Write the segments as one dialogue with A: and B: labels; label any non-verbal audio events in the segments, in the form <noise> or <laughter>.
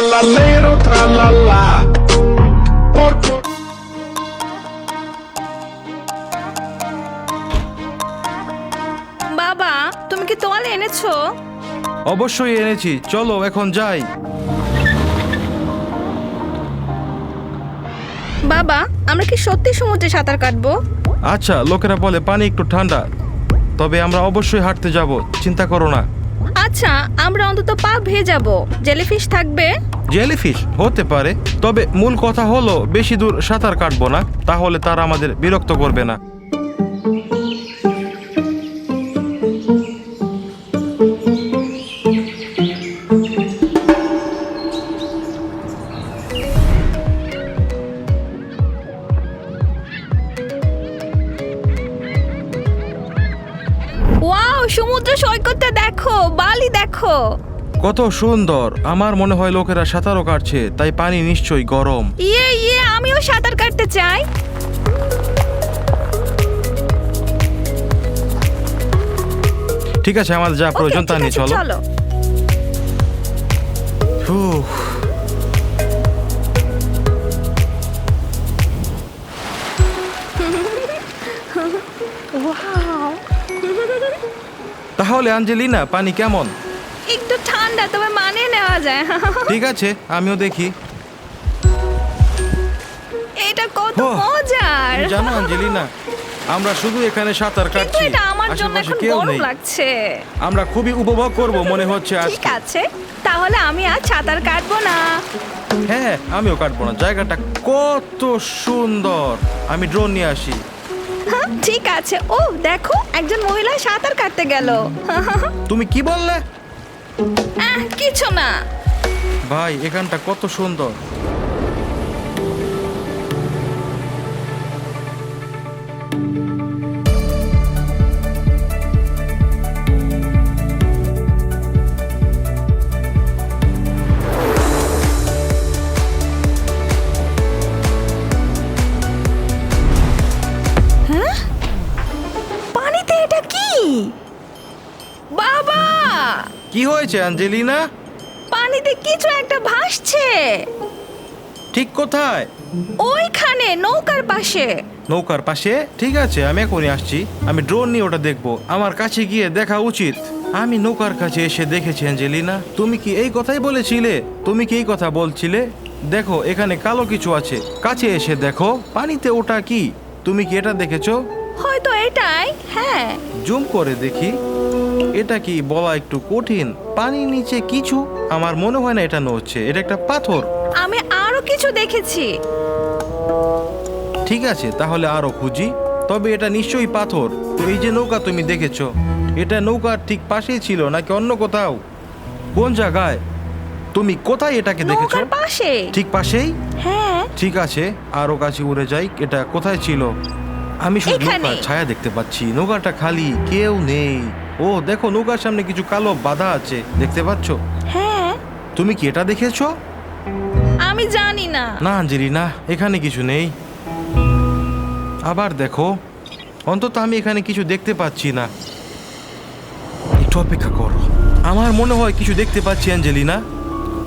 A: trallallero trallallà. Porco
B: বাবা তুমি কি তোয়ালে এনেছো?
C: অবশ্যই এনেছি। চলো এখন যাই।
B: বাবা আমরা কি সত্যি সমুদ্রে সাঁতার কাটবো?
C: আচ্ছা লোকেরা বলে পানি একটু ঠান্ডা। তবে আমরা অবশ্যই হাঁটতে যাব চিন্তা করো না।
B: আচ্ছা আমরা অন্তত পা ভেজাবো। জেলিফিশ থাকবে?
C: জেলিফিশ হতে পারে, তবে মূল কথা হলো বেশি দূর সাঁতার কাটবো না, তাহলে তারা আমাদের বিরক্ত করবে না।
B: সমুদ্র সৈকতটা দেখো, বালি দেখো।
C: কত সুন্দর। আমার মনে হয় লোকেরা সাঁতারও কাটছে তাই পানি নিশ্চয়ই গরম।
B: ইয়ে ইয়ে আমিও সাঁতার কাটতে চাই।
C: ঠিক আছে আমাদের যা প্রয়োজন তা নিয়ে চলো।
B: চলো। <laughs>
C: তাহলে আঞ্জেলিনা পানি কেমন
B: একটু ঠান্ডা তবে মানিয়ে নেওয়া যায়।
C: ঠিক আছে আমিও দেখি।
B: এটা কত মজার।
C: জানো আঞ্জেলিনা আমরা শুধু এখানে সাঁতার কাটছি।
B: এটা আমার জন্য এখন গরম লাগছে।
C: আমরা খুবই উপভোগ করব মনে হচ্ছে <laughs> আজ
B: ঠিক আছে তাহলে আমি আজ সাঁতার কাটবো না।
C: হ্যাঁ আমিও কাটবো না। জায়গাটা কত সুন্দর। আমি ড্রোন নিয়ে আসি।
B: হ্যাঁ, ঠিক আছে। ও দেখো একজন মহিলা সাঁতার কাটতে গেল।
C: তুমি কি বললে?
B: কিছু না।
C: ভাই এখানটা কত সুন্দর।
B: কি
C: হয়েছে আঞ্জেলিনা
B: পানিতে কিছু একটা ভাসছে।
C: ঠিক কোথায়?
B: ওইখানে নৌকার পাশে।
C: নৌকার পাশে? ঠিক আছে আমি এখনই আসছি। আমি ড্রোন নিয়ে ওটা দেখব। আমার কাছে গিয়ে দেখা উচিত। আমি নৌকার কাছে এসে দেখেছি অ্যাঞ্জেলিনা। তুমি কি এই কথাই বলেছিলে? তুমি কি এই কথা বলছিলে? দেখো এখানে কালো কিছু আছে। কাছে এসে দেখো পানিতে ওটা কি? তুমি কি এটা দেখেছ?
B: হয়তো এটাই হ্যাঁ।
C: জুম করে দেখি। এটা কি বলা একটু কঠিন? পানির নিচে কিছু? আমার মনে হয় না এটা নড়ছে এটা একটা পাথর।
B: আমি আরও কিছু দেখেছি।
C: ঠিক আছে তাহলে আরও খুঁজি। তবে এটা নিশ্চয়ই পাথর। এই যে নৌকা তুমি দেখেছ এটা নৌকার ঠিক পাশেই ছিল নাকি অন্য কোথাও? কোন জায়গায়? তুমি কোথায় এটাকে দেখেছ?
B: নৌকার পাশে।
C: ঠিক পাশেই?
B: হ্যাঁ।
C: ঠিক আছে আরও কাছে উড়ে যাই এটা কোথায় ছিল? আমি শুধু
B: এখানে।
C: নৌকার ছায়া দেখতে পাচ্ছি নৌকাটা খালি কেউ নেই। ও দেখো নৌকার সামনে কিছু কালো বাধা আছে দেখতে পাচ্ছো?
B: হ্যাঁ।
C: তুমি কি এটা দেখেছ?
B: আমি জানি না।
C: না আঞ্জলি না এখানে কিছু নেই। আবার দেখো অন্তত আমি এখানে কিছু দেখতে পাচ্ছি না। একটু অপেক্ষা করো। আমার মনে হয় কিছু দেখতে পাচ্ছি অ্যাঞ্জেলিনা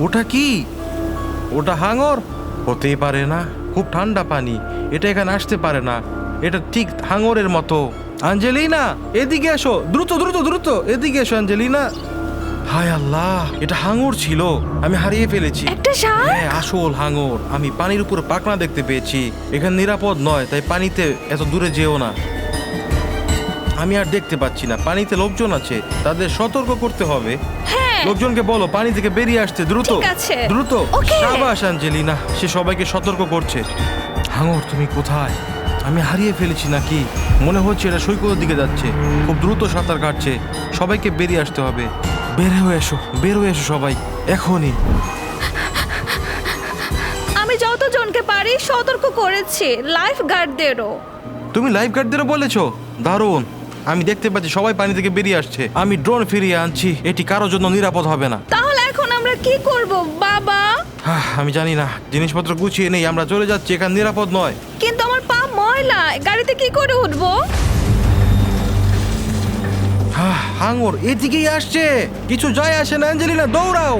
C: ওটা কি? ওটা হাঙর? হতেই পারে না। খুব ঠান্ডা পানি। এটা এখানে আসতে পারে না। এটা ঠিক হাঙরের মতো। আঞ্জেলিনা এদিকে এসো। দ্রুত দ্রুত দ্রুত। এদিকে এসো আঞ্জেলিনা। হায় আল্লাহ এটা হাঙর ছিল। আমি হারিয়ে ফেলেছি।
B: একটা
C: হ্যাঁ আসল হাঙর। আমি পানির উপর পাকনা দেখতে পেয়েছি। এখানে নিরাপদ নয় তাই পানিতে এত দূরে যেও না। আমি আর দেখতে পাচ্ছি না। পানিতে লোকজন আছে। তাদের সতর্ক করতে হবে।
B: হ্যাঁ।
C: লোকজনকে বলো পানি থেকে বেরিয়ে আসতে দ্রুত। দ্রুত।
B: ওকে।
C: সাবাস আঞ্জেলিনা। সে সবাইকে সতর্ক করছে। হাঙর তুমি কোথায়? আমি হারিয়ে ফেলেছি নাকি? মনে হচ্ছে এটা সৈকতের দিকে যাচ্ছে। খুব দ্রুত সাঁতার কাটছে। সবাইকে বেরিয়ে আসতে হবে। বের হয়ে এসো বের হয়ে এসো সবাই। এখনই।
B: আমি যতজনকে পারি সতর্ক করেছি লাইফ গার্ডদেরও
C: তুমি লাইফ গার্ডদেরও বলেছ? দারুণ। আমি দেখতে পাচ্ছি সবাই পানি থেকে বেরিয়ে আসছে। আমি ড্রোন ফিরিয়ে আনছি। এটি কারোর জন্য নিরাপদ হবে না।
B: তাহলে এখন আমরা কি করব বাবা?
C: আমি জানি না। জিনিসপত্র গুছিয়ে নেই আমরা চলে যাচ্ছি। এখানে নিরাপদ নয়।
B: কিন্তু ময়লা গাড়িতে কি করে উঠবো?
C: হাঙর এদিকেই আসছে। কিছু যায় আসে না অ্যাঞ্জেলিনা দৌড়াও।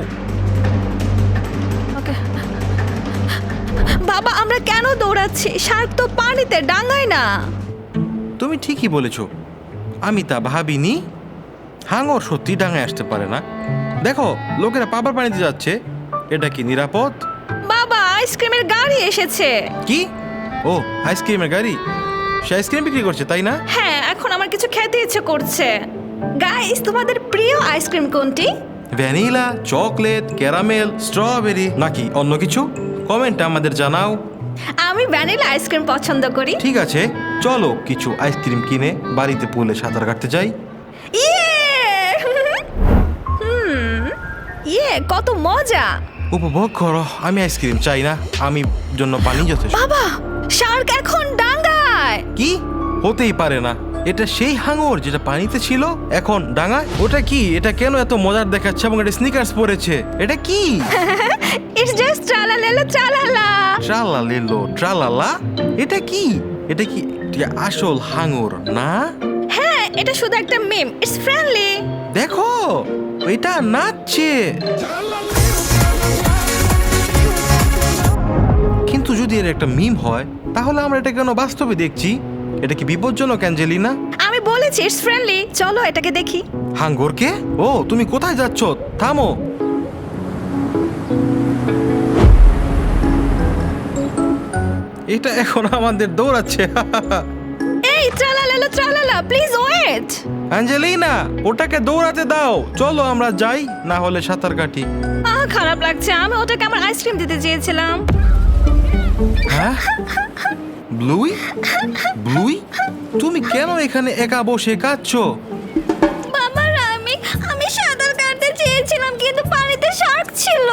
B: বাবা আমরা কেন দৌড়াচ্ছি? শার্ক তো পানিতে ডাঙায় না।
C: তুমি ঠিকই বলেছ। আমি তা ভাবিনি। হাঙর সত্যি ডাঙায় আসতে পারে না। দেখো লোকেরা পাবার পানিতে যাচ্ছে। এটা কি নিরাপদ?
B: বাবা আইসক্রিমের গাড়ি এসেছে।
C: কি? ও আইসক্রিমের গাড়ি? সে আইসক্রিম বিক্রি করছে তাই না?
B: হ্যাঁ এখন আমার কিছু খেতে ইচ্ছে করছে। গাইস তোমাদের প্রিয় আইসক্রিম কোনটি?
C: ভ্যানিলা চকলেট ক্যারামেল স্ট্রবেরি নাকি অন্য কিছু? কমেন্টে আমাদের জানাও।
B: আমি ভ্যানিলা আইসক্রিম পছন্দ করি।
C: ঠিক আছে চলো কিছু আইসক্রিম কিনে বাড়িতে পুলে সাঁতার কাটতে যাই।
B: ইয়ে! <laughs> হুম ইয়ে কত মজা!
C: উপভোগ করো। আমি আইসক্রিম চাই না। আমি জন্য পানি যথেষ্ট।
B: বাবা শার্ক এখন ডাঙ্গায়।
C: কি? হতেই পারে না। এটা সেই হাঙর যেটা পানিতে ছিল এখন ডাঙায় ওটা কি? এটা কেন এত মজার দেখাচ্ছে এবং এটা স্নিকার্স পরেছে? এটা কি?
B: ইটস জাস্ট ট্রালালেলা ট্রালালা
C: ট্রালা লেলো ট্রালালা এটা কি? এটা কি এটা আসল হাঙর না?
B: হ্যাঁ এটা শুধু একটা মিম ইটস ফ্রেন্ডলি
C: দেখো এটা নাচছে। কিন্তু যদি এর একটা মিম হয় তাহলে আমরা এটা কেন বাস্তবে দেখছি? এটা কি বিপজ্জনক অ্যাঞ্জেলিনা?
B: আমি বলেছি ইটস ফ্রেন্ডলি চলো এটাকে দেখি।
C: হাঙ্গরকে ও তুমি কোথায় যাচ্ছ? থামো। এটা এখন আমাদের দৌড়াচ্ছে।
B: এই ট্রালালেলা ট্রালালা প্লিজ ওয়েট
C: অ্যাঞ্জেলিনা ওটাকে দৌড়াতে দাও। চলো আমরা যাই না হলে সাঁতার কাটি।
B: আহ খারাপ লাগছে আমি ওটাকে আমার আইসক্রিম দিতে চেয়েছিলাম।
C: হ্যাঁ? ব্লুই? ব্লুই? তুমি কেন এখানে একা বসে কাঁদছো?
B: বাবার আমি আমি সাঁতার কাটতে চেয়েছিলাম কিন্তু পানিতে শার্ক ছিল।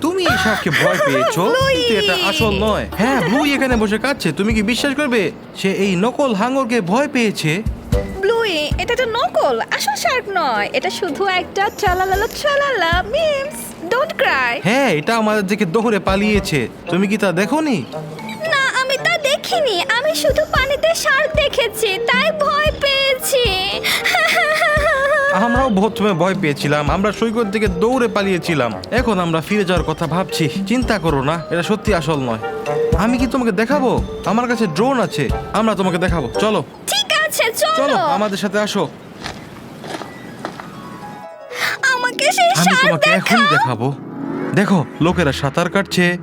C: তুমি এই সাপকে ভয় পেয়েছ? <laughs> কিন্তু এটা আসল নয়। হ্যাঁ ব্লুই এখানে বসে কাঁদছে। তুমি কি বিশ্বাস করবে সে এই নকল হাঙ্গরকে ভয় পেয়েছে?
B: ব্লুই এটা তো নকল আসল শার্ক নয়। এটা শুধু একটা ট্রালালালা চালালা মিমস। ডোন্ট ক্রাই
C: হ্যাঁ এটা আমাদের দিকে দৌড়ে পালিয়েছে। তুমি কি তা দেখোনি?
B: না আমি তা দেখিনি। আমি শুধু পানিতে শার্ক দেখেছি তাই ভয় পেয়েছি।
C: আমরাও প্রথমে ভয় পেয়েছিলাম। আমরা সৈকত থেকে দৌড়ে পালিয়েছিলাম। এখন আমরা ফিরে যাওয়ার কথা ভাবছি। চিন্তা করো না এটা সত্যি আসল নয়। আমি কি তোমাকে দেখাবো? আমার কাছে ড্রোন আছে। আমরা তোমাকে দেখাবো। চলো।
B: ঠিক আছে
C: চলো। আমাদের সাথে আসো। আমি তোমাকে এখনই দেখাবো। দেখো লোকেরা সাঁতার কাটছে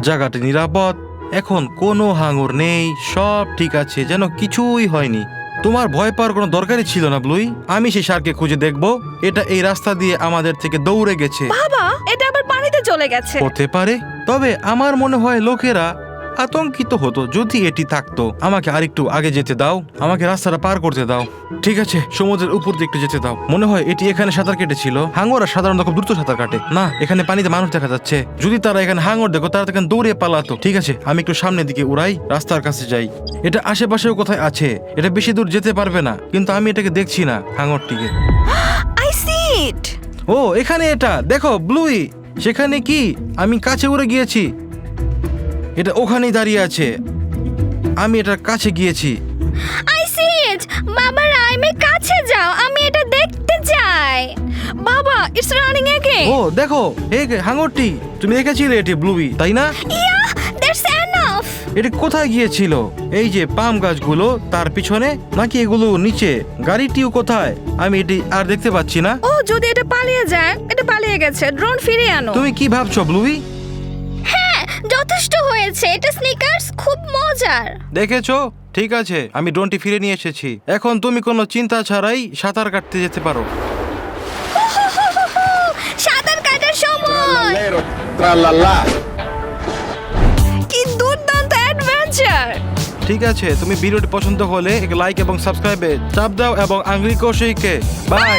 C: জায়গাটি নিরাপদ এখন কোনো হাঙর নেই সব ঠিক আছে যেন কিছুই হয়নি। তোমার ভয় পাওয়ার কোনো দরকারই ছিল না ব্লুই। আমি সেই সারকে খুঁজে দেখব। এটা এই রাস্তা দিয়ে আমাদের থেকে দৌড়ে গেছে।
B: বাবা এটা আবার পানিতে চলে গেছে।
C: হতে পারে তবে আমার মনে হয় লোকেরা আতঙ্কিত হতো যদি এটি থাকতো। আমাকে আরেকটু আগে যেতে দাও। আমাকে রাস্তাটা পার করতে দাও। ঠিক আছে সমুদ্রের উপর দিয়ে একটু যেতে দাও। মনে হয় এটি এখানে সাঁতার কেটেছিল। হাঙ্গরা সাধারণত খুব দ্রুত সাঁতার কাটে। না এখানে পানিতে মানুষ দেখা যাচ্ছে। যদি তারা এখানে হাঙ্গর দেখো তারা এখানে দৌড়ে পালাতো। ঠিক আছে আমি একটু সামনের দিকে উড়াই রাস্তার কাছে যাই। এটা আশেপাশেও কোথায় আছে? এটা বেশি দূর যেতে পারবে না। কিন্তু আমি এটাকে দেখছি না হাঙ্গরটিকে
B: আই <gasps> সি ইট
C: ও এখানে এটা! দেখো ব্লুই! সেখানে কি? আমি কাছে উড়ে গিয়েছি। এটা ওখানেই দাঁড়িয়ে আছে। আমি এটার কাছে গিয়েছি।
B: I see it! বাবা রাইমে কাছে যাও আমি এটা দেখতে চাই। বাবা ইটস রানিং এগেইন।
C: ও দেখো এই হাঙরটি। তুমি দেখেছিলে এটি ব্লুই তাই না?
B: Yeah that's enough.
C: এটি কোথায় গিয়েছিল? এই যে পাম গাছগুলো তার পিছনে নাকি এগুলো নিচে? গাড়িটিও কোথায়? আমি এটি আর দেখতে পাচ্ছি না।
B: ও যদি এটা পালিয়ে যায় এটা পালিয়ে গেছে। ড্রোন ফিরিয়ে আনো।
C: তুমি কি ভাবছ
B: হ্যাঁ যথেষ্ট হয়েছে এটা স্নিকার্স খুব মজার।
C: দেখেছ? ঠিক আছে আমি ড্রোনটি ফিরে নিয়ে এসেছি। এখন তুমি কোনো চিন্তা ছাড়াই সাঁতার কাটতে যেতে পারো।
B: সাঁতার কাটার সময়. কি দুর্দান্ত অ্যাডভেঞ্চার
C: ঠিক আছে তুমি ভিডিওটি পছন্দ হলে এক লাইক এবং সাবস্ক্রাইবে চাপ দাও এবং আঙ্গুলি কৌশিককে। বাই